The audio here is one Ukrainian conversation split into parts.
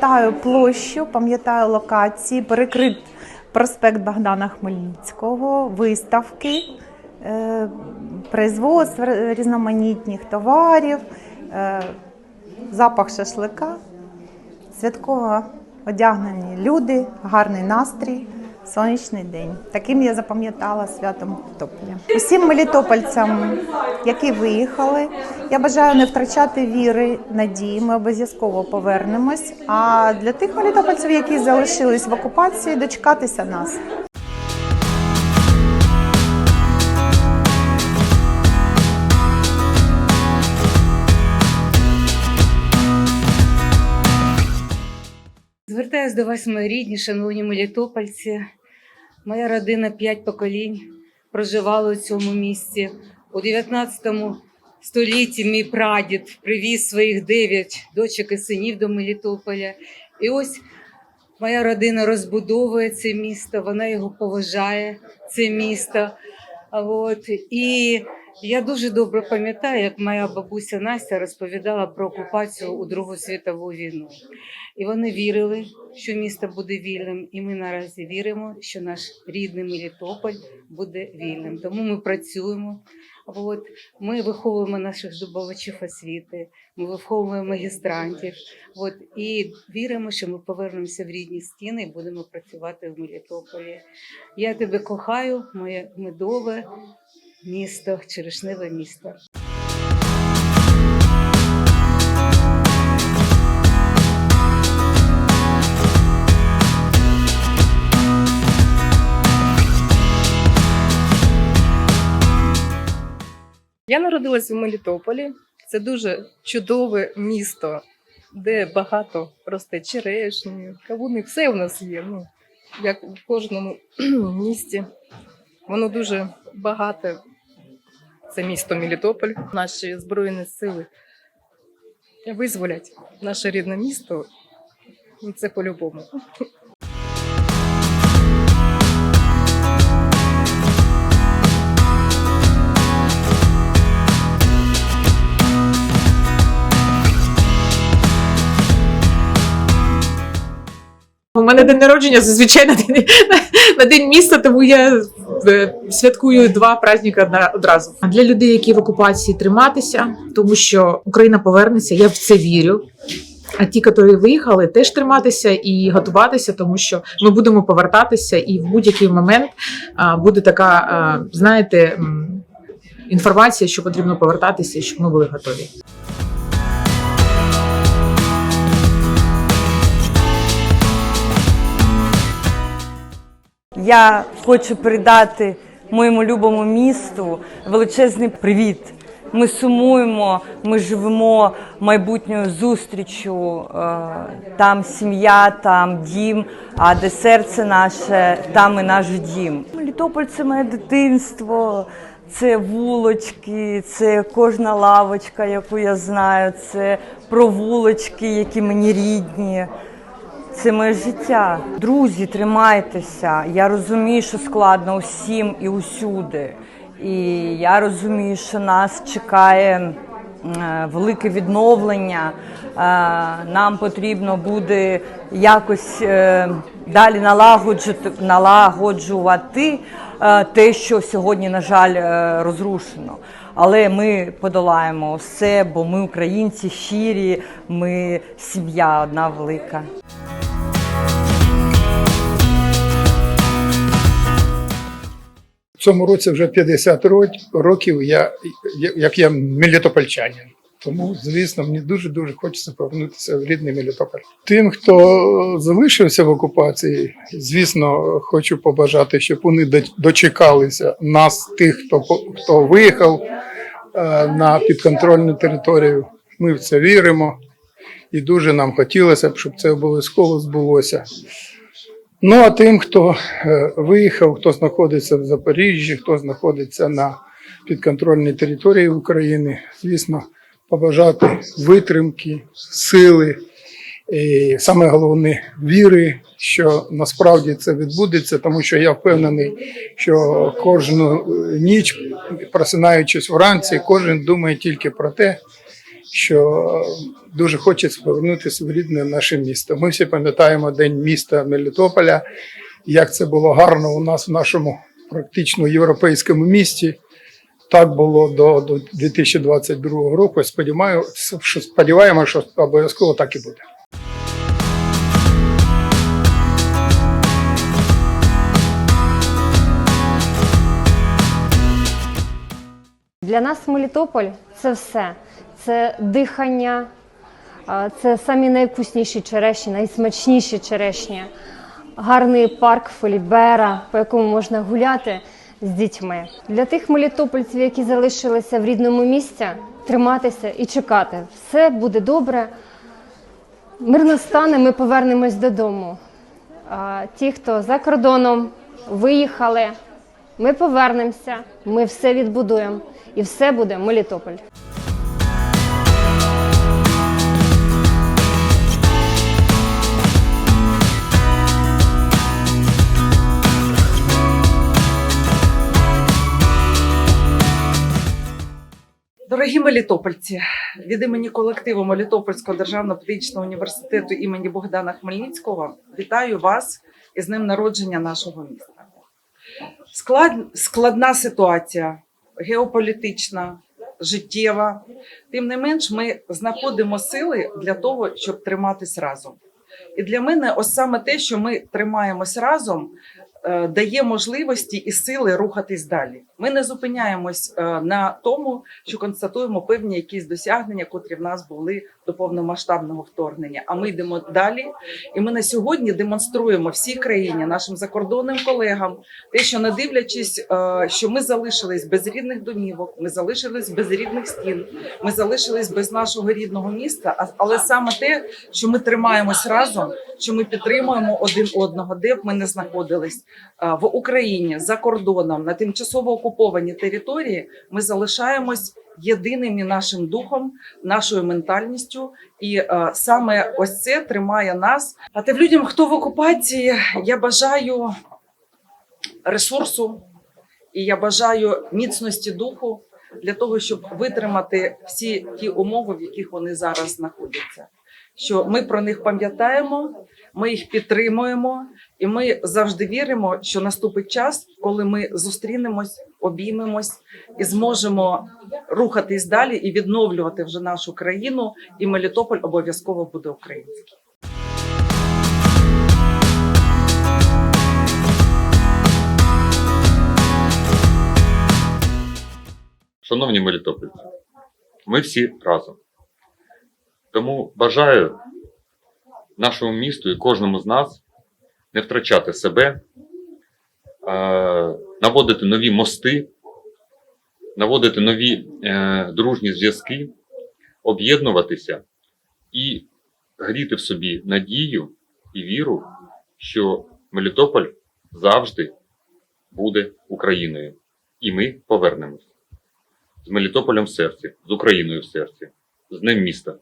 пам'ятаю площу, пам'ятаю локації, перекрит проспект Богдана Хмельницького, виставки, е, производств різноманітних товарів, е, запах шашлика, святково одягнені люди, гарний настрій. Сонячний день. Таким я запам'ятала свято Мелітополя. Усім мелітопольцям, які виїхали, я бажаю не втрачати віри, надії. Ми обов'язково повернемось. А для тих мелітопольців, які залишились в окупації, дочекатися нас. Звертаюсь до вас, мої рідні, шановні мелітопольці. Моя родина п'ять поколінь проживала у цьому місті. У 19 столітті мій прадід привіз своїх дев'ять дочок і синів до Мелітополя. І ось моя родина розбудовує це місто, вона його поважає, це місто. От. І я дуже добре пам'ятаю, як моя бабуся Настя розповідала про окупацію у Другу світову війну. І вони вірили, що місто буде вільним, і ми наразі віримо, що наш рідний Мелітополь буде вільним. Тому ми працюємо. От ми виховуємо наших здобувачів освіти, ми виховуємо магістрантів. От і віримо, що ми повернемося в рідні стіни і будемо працювати в Мелітополі. Я тебе кохаю, моє медове місто, черешневе місто. Я народилась в Мелітополі. Це дуже чудове місто, де багато росте черешні, кавуни, все у нас є. Ну, як в кожному місті. Воно дуже багате. Це місто Мелітополь. Наші збройні сили визволять наше рідне місто. І Це по-любому. У мене день народження зазвичай на день, на день міста, тому я святкую два праздники одна- одразу. Для людей, які в окупації, триматися, тому що Україна повернеться, я в це вірю. А ті, які виїхали, теж триматися і готуватися, тому що ми будемо повертатися, і в будь-який момент буде така, знаєте, інформація, що потрібно повертатися, щоб ми були готові. Я хочу передати моєму любому місту величезний привіт. Ми сумуємо, ми живемо майбутньою зустрічю. е, Там сім'я, там дім, а де серце наше, там і наш дім. Мелітополь це моє дитинство, це вулочки, це кожна лавочка, яку я знаю, це провулочки, які мені рідні. Це моє життя. Друзі, тримайтеся. Я розумію, що складно усім і усюди. І я розумію, що нас чекає е, велике відновлення. Е, Нам потрібно буде якось е, далі налагоджувати, налагоджувати те, що сьогодні, на жаль, розрушено. Але ми подолаємо все, бо ми українці щирі, ми сім'я одна велика. Цьому році вже 50 ро- років, я, як я мелітопольчанин. Тому, звісно, мені дуже-дуже хочеться повернутися в рідний Мелітополь. Тим, хто залишився в окупації, звісно, хочу побажати, щоб вони дочекалися нас, тих, хто, хто виїхав е, на підконтрольну територію. Ми в це віримо. І дуже нам хотілося б, щоб це обов'язково збулося. Ну а тим, хто е, виїхав, хто знаходиться в Запоріжжі, хто знаходиться на підконтрольній території України, звісно, побажати витримки, сили. І саме головне віри, що насправді це відбудеться, тому що я впевнений, що кожну ніч, просинаючись вранці, кожен думає тільки про те, що е, дуже хочеться повернутися в рідне наше місто. Ми всі пам'ятаємо День міста Мелітополя, як це було гарно у нас в нашому практично європейському місті. Так було до, до 2022 року. Сподіваюся, що сподіваємося, що обов'язково так і буде. Для нас Мелітополь це все. Це дихання, це самі найвкусніші черешні, найсмачніші черешні, гарний парк Фолібера, по якому можна гуляти з дітьми. Для тих мелітопольців, які залишилися в рідному місці, триматися і чекати. Все буде добре. Мир настане, ми повернемось додому. А ті, хто за кордоном виїхали, ми повернемося, ми все відбудуємо, і все буде Мелітополь. Мелітопольці, від імені колективу Мелітопольського державного педагогічного університету імені Богдана Хмельницького вітаю вас із днем народження нашого міста. Склад, складна ситуація, геополітична, життєва. Тим не менш, ми знаходимо сили для того, щоб триматись разом. І для мене, ось саме те, що ми тримаємось разом, дає можливості і сили рухатись далі. Ми не зупиняємось е, на тому, що констатуємо певні якісь досягнення, котрі в нас були до повномасштабного вторгнення. А ми йдемо далі. І ми на сьогодні демонструємо всій країні, нашим закордонним колегам, те, що не дивлячись, е, що ми залишились без рідних домівок, ми залишились без рідних стін, ми залишились без нашого рідного міста. Але саме те, що ми тримаємось разом, що ми підтримуємо один одного, де б ми не знаходились е, в Україні за кордоном на тимчасово окупованій території, ми залишаємось єдиним і нашим духом, нашою ментальністю, і е, саме ось це тримає нас. А тим людям, хто в окупації, я бажаю ресурсу і я бажаю міцності духу для того, щоб витримати всі ті умови, в яких вони зараз знаходяться. Що ми про них пам'ятаємо, ми їх підтримуємо, і ми завжди віримо, що наступить час, коли ми зустрінемось, обіймемось і зможемо рухатись далі і відновлювати вже нашу країну. І Мелітополь обов'язково буде український. Шановні мелітопольці, ми всі разом. Тому бажаю нашому місту і кожному з нас не втрачати себе, наводити нові мости, наводити нові е, дружні зв'язки, об'єднуватися і гріти в собі надію і віру, що Мелітополь завжди буде Україною. І ми повернемось з Мелітополем в серці, з Україною в серці, з Днем міста.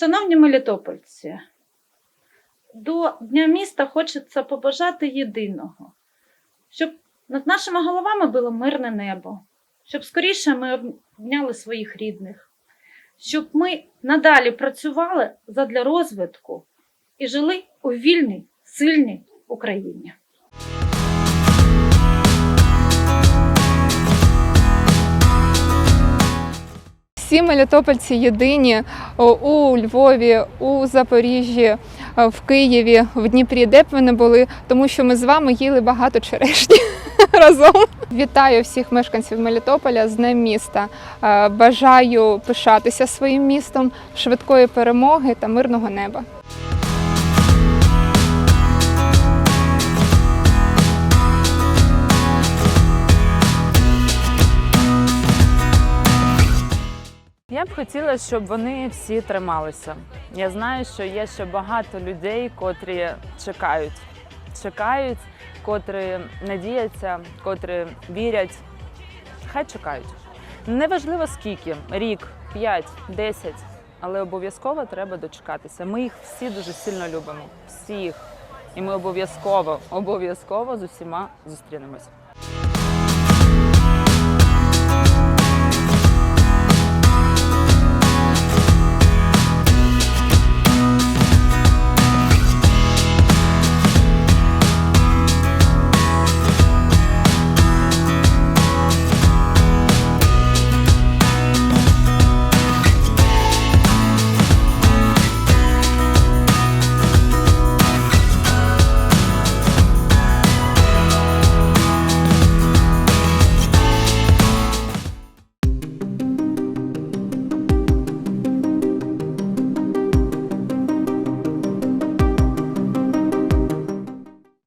Шановні мелітопольці, до Дня міста хочеться побажати єдиного, щоб над нашими головами було мирне небо, щоб скоріше ми обняли своїх рідних, щоб ми надалі працювали задля розвитку і жили у вільній, сильній Україні. Всі мелітопольці єдині у Львові, у Запоріжжі, е, в Києві, в Дніпрі, де б ви не були, тому що ми з вами їли багато черешні разом. Вітаю всіх мешканців Мелітополя з Днем міста. Е, Бажаю пишатися своїм містом, швидкої перемоги та мирного неба. Я б хотіла, щоб вони всі трималися. Я знаю, що є ще багато людей, котрі чекають, чекають, котрі надіються, котрі вірять. Хай чекають. Неважливо скільки рік, 5, 10. але обов'язково треба дочекатися. Ми їх всі дуже сильно любимо. Всіх. І ми обов'язково, обов'язково з усіма зустрінемось.